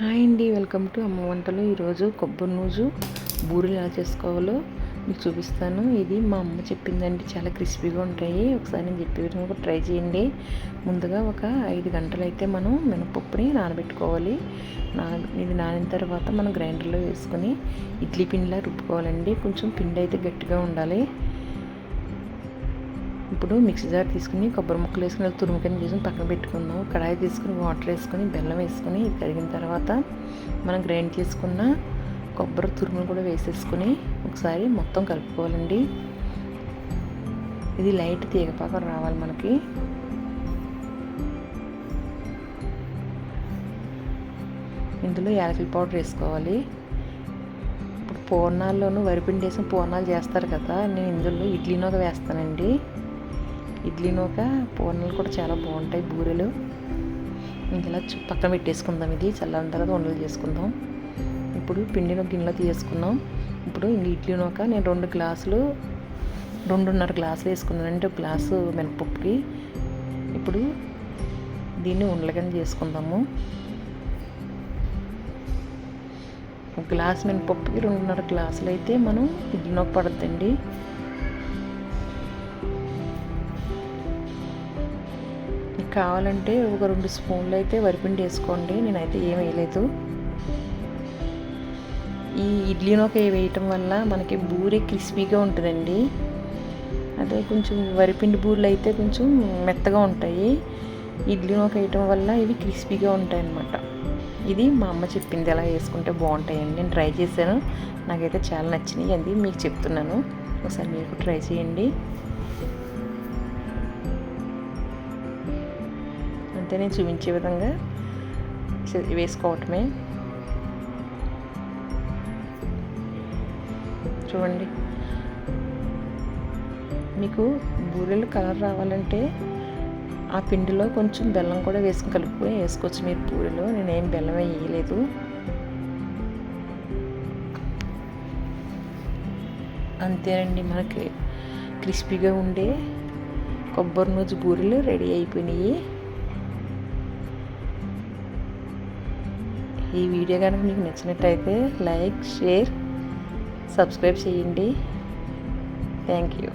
Hi అండి welcome to అమ్మ వంటలు. ఈరోజు కొబ్బరి నూజు బూరెలు ఎలా చేసుకోవాలో మీకు చూపిస్తాను. ఇది మా అమ్మ చెప్పిందండి చాలా క్రిస్పీగా ఉంటాయి. ఒకసారి నేను చెప్పే విధంగా కూడా ట్రై చేయండి. ముందుగా ఒక ఐదు గంటలు అయితే మనం మినపప్పుని నానబెట్టుకోవాలి. నా ఇది నానిన తర్వాత మనం గ్రైండర్లో వేసుకొని ఇడ్లీ పిండిలా రుబ్బుకోవాలండి. కొంచెం పిండి అయితే గట్టిగా ఉండాలి. ఇప్పుడు మిక్సీ జార్ తీసుకుని కొబ్బరి ముక్కలు వేసుకుని తురుముకని చేసుకుని పక్కన పెట్టుకుందాం. కడాయి తీసుకుని వాటర్ వేసుకొని బెల్లం వేసుకొని ఇది కరిగిన తర్వాత మనం గ్రైండ్ చేసుకున్న కొబ్బరి తురుములు కూడా వేసేసుకొని ఒకసారి మొత్తం కలుపుకోవాలండి. ఇది లైట్ తీగపాకం రావాలి మనకి. ఇందులో యాలకుల పౌడర్ వేసుకోవాలి. ఇప్పుడు పూర్ణాల్లోనూ వరిపిండి వేసిన పూర్ణాలు చేస్తారు కదా నేను ఇందులో ఇడ్లీ నూక వేస్తానండి. ఇడ్లీ నూక పూర్ణలు కూడా చాలా బాగుంటాయి బూరెలు. ఇంకెలా పక్కన పెట్టేసుకుందాం ఇది. చల్లని తర్వాత వండలు చేసుకుందాం. ఇప్పుడు పిండిని గిన్నెలో తీసుకున్నాం ఇప్పుడు ఇడ్లీ నూక నేను రెండు గ్లాసులు రెండున్నర గ్లాసులు వేసుకున్నానంటే ఒక గ్లాసు మినపప్పుకి. ఇప్పుడు దీన్ని ఉండలుగానే చేసుకుందాము. ఒక గ్లాస్ మినపప్పుకి రెండున్నర గ్లాసులు అయితే మనం ఇడ్లీ నూక పడుతుందండి కావాలంటే ఒక రెండు స్పూన్లు అయితే వరిపిండి వేసుకోండి. నేనైతే ఏం వేయలేదు. ఈ ఇడ్లీనొక వేయటం వల్ల మనకి బూరే క్రిస్పీగా ఉంటుందండి. అదే కొంచెం వరిపిండి బూరెలు అయితే కొంచెం మెత్తగా ఉంటాయి. ఇడ్లీ నూక వేయటం వల్ల ఇవి క్రిస్పీగా ఉంటాయి అన్నమాట ఇది మా అమ్మ చెప్పింది ఎలా వేసుకుంటే బాగుంటాయండి నేను ట్రై చేశాను. నాకైతే చాలా నచ్చినాయి. అది మీకు చెప్తున్నాను. ఒకసారి మీరు ట్రై చేయండి. అంతే నేను చూపించే విధంగా వేసుకోవటమే. చూడండి. మీకు బూరెలు కలర్ రావాలంటే ఆ పిండిలో కొంచెం బెల్లం కూడా వేసుకుని కలుపుకొని వేసుకోవచ్చు మీరు పూరిలో నేనేం బెల్లం వేయలేదు. అంతేనండి మనకి క్రిస్పీగా ఉండే కొబ్బరి నూజు బూరెలు రెడీ అయిపోయినాయి. ఈ వీడియో కనుక మీకు నచ్చినట్టయితే లైక్ షేర్ సబ్స్క్రైబ్ చేయండి. Thank you